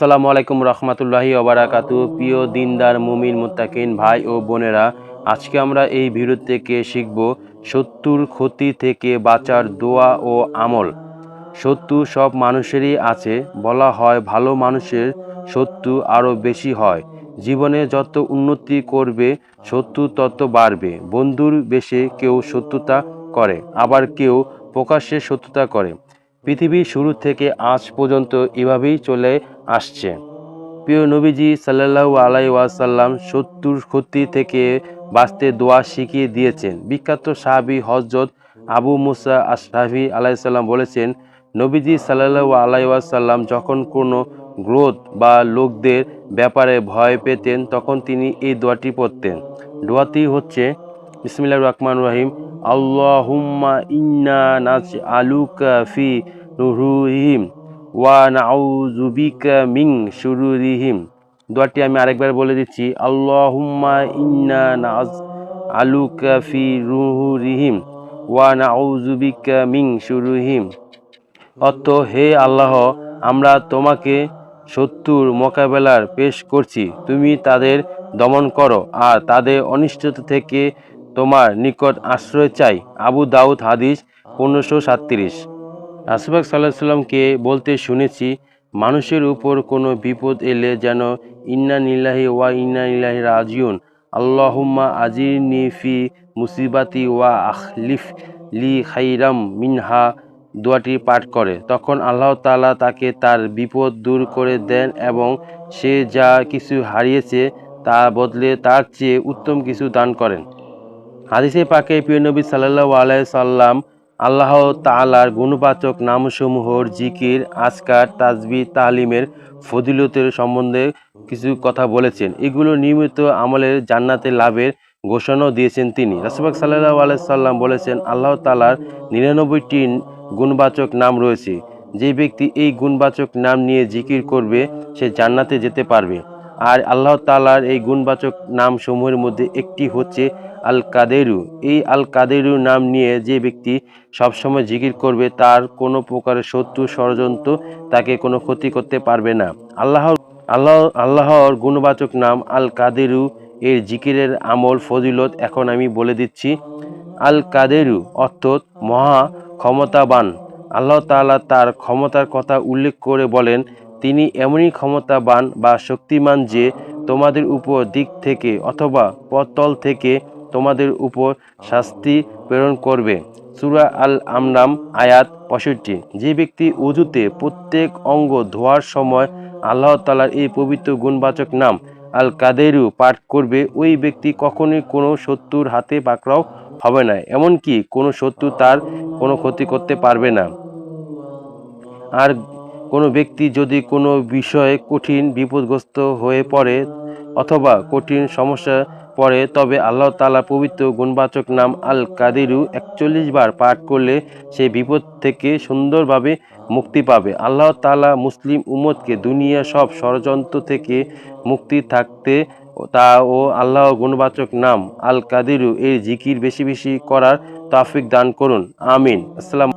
আসসালামু আলাইকুম রহমতুল্লাহি ওবারাকাতু। প্রিয় দিনদার মুমিন মুত্তাকিন ভাই ও বোনেরা, আজকে আমরা এই ভিডিও থেকে শিখব শত্রুর ক্ষতি থেকে বাঁচার দোয়া ও আমল। শত্রু সব মানুষেরই আছে, বলা হয় ভালো মানুষের শত্রু আরও বেশি হয়। জীবনে যত উন্নতি করবে শত্রু তত বাড়বে। বন্ধুর বেশে কেউ শত্রুতা করে, আবার কেউ প্রকাশ্যে শত্রুতা করে। পৃথিবীর শুরু থেকে আজ পর্যন্ত এভাবেই চলে আসছে। প্রিয় নবীজি সাল্লাল্লাহু আলাই ওয়াসাল্লাম শত্রুর ক্ষতি থেকে বাঁচতে দোয়া শিখিয়ে দিয়েছেন। বিখ্যাত সাহাবি হজরত আবু মুসা আশরাফি আলাইসাল্লাম বলেছেন, নবীজি সাল্লাল্লাহু আলাই ওয়াসাল্লাম যখন কোনো গ্রোথ বা লোকদের ব্যাপারে ভয় পেতেন, তখন তিনি এই দোয়াটি পড়তেন। দোয়াটি হচ্ছে বিসমিল্লাহ রহমান রহিম, আল্লাহুম্মা ইন্না নাজ আলুকা ফি নুরুহিম। ওয়া নাউজুবিকা মিং শুরুরিহিম। দোয়াটি আমি আরেকবার বলে দিচ্ছি, আল্লাহুম্মা ইন্না নাজ আলুকা ফি রুহুরিহিম, ওয়া নাউজুবিকা মিং শুরুহিম অর্থ, হে আল্লাহ, আমরা তোমাকে শত্রুর মোকাবেলার পেশ করছি, তুমি তাদের দমন করো, আর তাদের অনিষ্টতা থেকে তোমার নিকট আশ্রয় চাই। আবু দাউদ হাদিস পনেরোশো সাতত্রিশ। রাসুবাক সাল্লাহ সাল্লামকে বলতে শুনেছি, মানুষের উপর কোনো বিপদ এলে যেন ইন্না নিল্লাহি ওয়া ইন্না নিল্লাহি রাজিউন। আল্লাহুম্মা আজির নিফি মুসিবাতি ওয়া আখলিফ লি খাইরাম মিনহা দোয়াটি পাঠ করে। তখন আল্লাহ তালা তাকে তার বিপদ দূর করে দেন এবং সে যা কিছু হারিয়েছে তা বদলে তার চেয়ে উত্তম কিছু দান করেন। হাদিসে পাকে প্রিয় নবী সাল্লাল্লাহু আলাইহি সাল্লাম আল্লাহ তালার গুণবাচক নামসমূহর জিকির, আজকার তাজবি তালিমের ফজিলতের সম্বন্ধে কিছু কথা বলেছেন। এগুলো নিয়মিত আমলের জান্নাতে লাভের ঘোষণাও দিয়েছেন তিনি। রাসুবাক সাল্লাহ আলাই সাল্লাম বলেছেন, আল্লাহ তালার নিরানব্বইটি গুণবাচক নাম রয়েছে। যে ব্যক্তি এই গুণবাচক নাম নিয়ে জিকির করবে, সে জান্নাতে যেতে পারবে। আর আল্লাহ তালার এই গুণবাচক নাম সমূহের মধ্যে একটি হচ্ছে আল কাদেরু এই আল কাদেরু নাম নিয়ে যে ব্যক্তি সবসময় জিকির করবে, তার কোনো প্রকারের শত্রু, ষড়যন্ত্র তাকে কোনো ক্ষতি করতে পারবে না। আল্লাহ আল্লাহ, আল্লাহর গুণবাচক নাম আল কাদেরু এর জিকিরের আমল, ফজিলত এখন আমি বলে দিচ্ছি। আল কাদেরু অর্থাৎ মহা ক্ষমতাবান। আল্লাহ তাআলা তার ক্ষমতার কথা উল্লেখ করে বলেন, তিনি এমনই ক্ষমতাবান বা শক্তিমান যে তোমাদের উপর দিক থেকে অথবা পতল থেকে তোমাদের উপর শাস্তি প্রেরণ করবে। সুরা আল আমরাম আয়াত পঁয়ষট্টি। যে ব্যক্তি উজুতে প্রত্যেক অঙ্গ ধোয়ার সময় আল্লাহ তালার এই পবিত্র গুণবাচক নাম আল কাদেরু পাঠ করবে, ওই ব্যক্তি কখনোই কোনো শত্রুর হাতে পাকড়াও হবে না। এমনকি কোনো শত্রু তার কোনো ক্ষতি করতে পারবে না। আর কোনো ব্যক্তি যদি কোনো বিষয়ে কঠিন বিপদগ্রস্ত হয়ে পড়ে অথবা কঠিন সমস্যা পড়ে তবে আল্লাহ তালা পবিত্র গুণবাচক নাম আল কাদিরু একচল্লিশ বার পাঠ করলে সে বিপদ থেকে সুন্দরভাবে মুক্তি পাবে। আল্লাহ তালা মুসলিম উম্মতকে দুনিয়া সব ষড়যন্ত্র থেকে মুক্তি থাকতে তা ও আল্লাহ গুণবাচক নাম আল কাদিরু এর জিকির বেশি বেশি করার তাফিক দান করুন। আমিন। আসসালাম